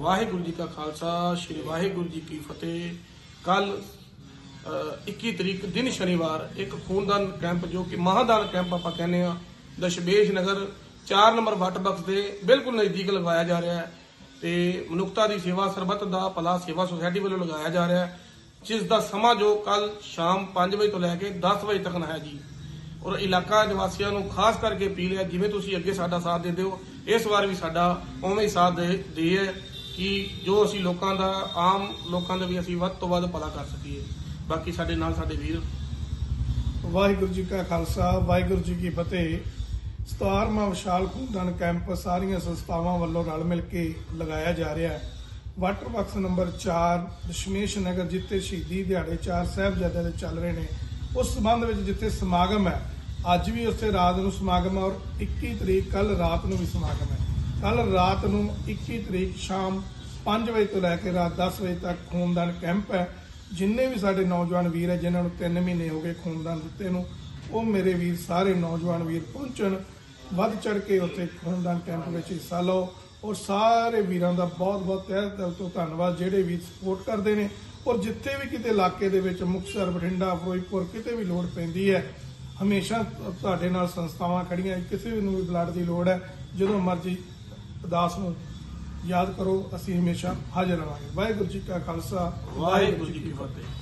ਵਾਹਿਗੁਰੂ ਜੀ ਕਾ ਖਾਲਸਾ, ਸ੍ਰੀ ਵਾਹਿਗੁਰੂ ਜੀ ਕੀ ਫਤਿਹ। ਕੱਲ 21 ਤਰੀਕ ਦਿਨ ਸ਼ਨੀਵਾਰ, ਇੱਕ ਖੂਨਦਾਨ ਕੈਂਪ ਜੋ ਕਿ ਮਹਾਦਾਨ ਕੈਂਪ ਆਪਾਂ ਕਹਿੰਦੇ ਆ ਦਸ਼ਮੇਸ਼ ਨਗਰ 4 ਨੰਬਰ ਵੱਟ ਬਕਸ ਦੇ ਬਿਲਕੁਲ ਨਜ਼ਦੀਕ ਲਗਾਇਆ ਜਾ ਰਿਹਾ ਹੈ ਤੇ ਮਨੁੱਖਤਾ ਦੀ ਸੇਵਾ ਸਰਬੱਤ ਦਾ ਭਲਾ ਸੇਵਾ ਸੁਸਾਇਟੀ ਵੱਲੋਂ ਲਗਾਇਆ ਜਾ ਰਿਹਾ ਹੈ, ਜਿਸ ਦਾ ਸਮਾਂ ਜੋ ਕੱਲ ਸ਼ਾਮ 5 ਵਜੇ ਤੋਂ ਲੈ ਕੇ 10 ਵਜੇ ਤੱਕ ਹੈ ਜੀ। ਔਰ ਇਲਾਕਾ ਨਿਵਾਸੀਆਂ ਨੂੰ ਖਾਸ ਕਰਕੇ ਅਪੀਲ ਹੈ, ਜਿਵੇਂ ਤੁਸੀਂ ਅੱਗੇ ਸਾਡਾ ਸਾਥ ਦਿੰਦੇ ਹੋ, ਇਸ ਵਾਰ ਵੀ ਸਾਡਾ ਉਵੇਂ ਹੀ ਸਾਥ ਦੇ ਦੇ ਹੈ ਕਿ ਜੋ ਅਸੀਂ ਲੋਕਾਂ ਦਾ, ਆਮ ਲੋਕਾਂ ਦਾ ਵੀ ਅਸੀਂ ਵੱਧ ਤੋਂ ਵੱਧ ਭਲਾ ਕਰ ਸਕੀਏ। ਬਾਕੀ ਸਾਡੇ ਨਾਲ ਸਾਡੇ ਵੀਰ। ਵਾਹਿਗੁਰੂ ਜੀ ਕਾ ਖਾਲਸਾ, ਵਾਹਿਗੁਰੂ ਜੀ ਕੀ ਫਤਿਹ। 17ਵਾਂ ਵਿਸ਼ਾਲ ਖੂਨਦਾਨ ਕੈਂਪ ਸਾਰੀਆਂ ਸੰਸਥਾਵਾਂ ਵੱਲੋਂ ਰਲ ਮਿਲ ਕੇ ਲਗਾਇਆ ਜਾ ਰਿਹਾ ਹੈ। Water box number 4 Dashmesh Nagar, ਜਿੱਥੇ ਸ਼ਹੀਦੀ ਦਿਹਾੜੇ 4 ਸਾਹਿਬਜ਼ਾਦਿਆਂ ਦੇ ਚੱਲ ਰਹੇ ਨੇ, ਉਸ ਸੰਬੰਧ ਵਿੱਚ ਜਿੱਥੇ ਸਮਾਗਮ ਹੈ, ਅੱਜ ਵੀ ਉੱਥੇ ਰਾਤ ਨੂੰ ਸਮਾਗਮ ਹੈ ਔਰ 21 ਤਰੀਕ ਕੱਲ ਰਾਤ ਨੂੰ ਵੀ ਸਮਾਗਮ ਹੈ। ਕੱਲ ਰਾਤ ਨੂੰ 21 ਤਰੀਕ ਸ਼ਾਮ 5 ਵਜੇ ਤੋਂ ਲੈ ਕੇ ਰਾਤ 10 ਵਜੇ ਤੱਕ ਖੂਨਦਾਨ ਕੈਂਪ ਹੈ। ਜਿੰਨੇ ਵੀ ਸਾਡੇ ਨੌਜਵਾਨ ਵੀਰ ਹੈ, ਜਿਨ੍ਹਾਂ ਨੂੰ 3 ਮਹੀਨੇ ਹੋ ਗਏ ਖੂਨਦਾਨ ਦਿੱਤੇ ਨੂੰ, ਉਹ ਮੇਰੇ ਵੀਰ ਸਾਰੇ ਨੌਜਵਾਨ ਵੀਰ ਪਹੁੰਚਣ। ਵੱਧ ਚੜ ਕੇ ਉੱਥੇ ਖੂਨਦਾਨ ਕੈਂਪ ਵਿੱਚ ਹਿੱਸਾ ਲਓ ਔਰ ਸਾਰੇ ਵੀਰਾਂ ਦਾ ਬਹੁਤ ਬਹੁਤ ਤਹਿ ਦਿਲ ਤੋਂ ਧੰਨਵਾਦ। ਜਿਹੜੇ ਵੀ ਸਪੋਰਟ ਕਰਦੇ ਨੇ ਔਰ ਜਿੱਥੇ ਵੀ ਕਿਤੇ ਇਲਾਕੇ ਦੇ ਵਿੱਚ ਮੁਕਤਸਰ, ਬਠਿੰਡਾ, ਫਿਰੋਜ਼ਪੁਰ ਕਿਤੇ ਵੀ ਲੋੜ ਪੈਂਦੀ ਹੈ, ਹਮੇਸ਼ਾ ਤੁਹਾਡੇ ਨਾਲ ਸੰਸਥਾਵਾਂ ਖੜੀਆਂ। ਕਿਸੇ ਵੀ ਨੂੰ ਵੀ ਬਲੱਡ ਦੀ ਲੋੜ ਹੈ, ਜਦੋਂ ਮਰਜ਼ੀ ਅਦਾਸ ਨੂੰ ਯਾਦ ਕਰੋ ਅਸੀਂ ਹਮੇਸ਼ਾ ਹਾਜ਼ਰ ਰਹਾਂਗੇ। ਵਾਹਿਗੁਰੂ ਜੀ ਕਾ ਖਾਲਸਾ ਵਾਹਿਗੁਰੂ ਜੀ ਕੀ ਫਤਿਹ।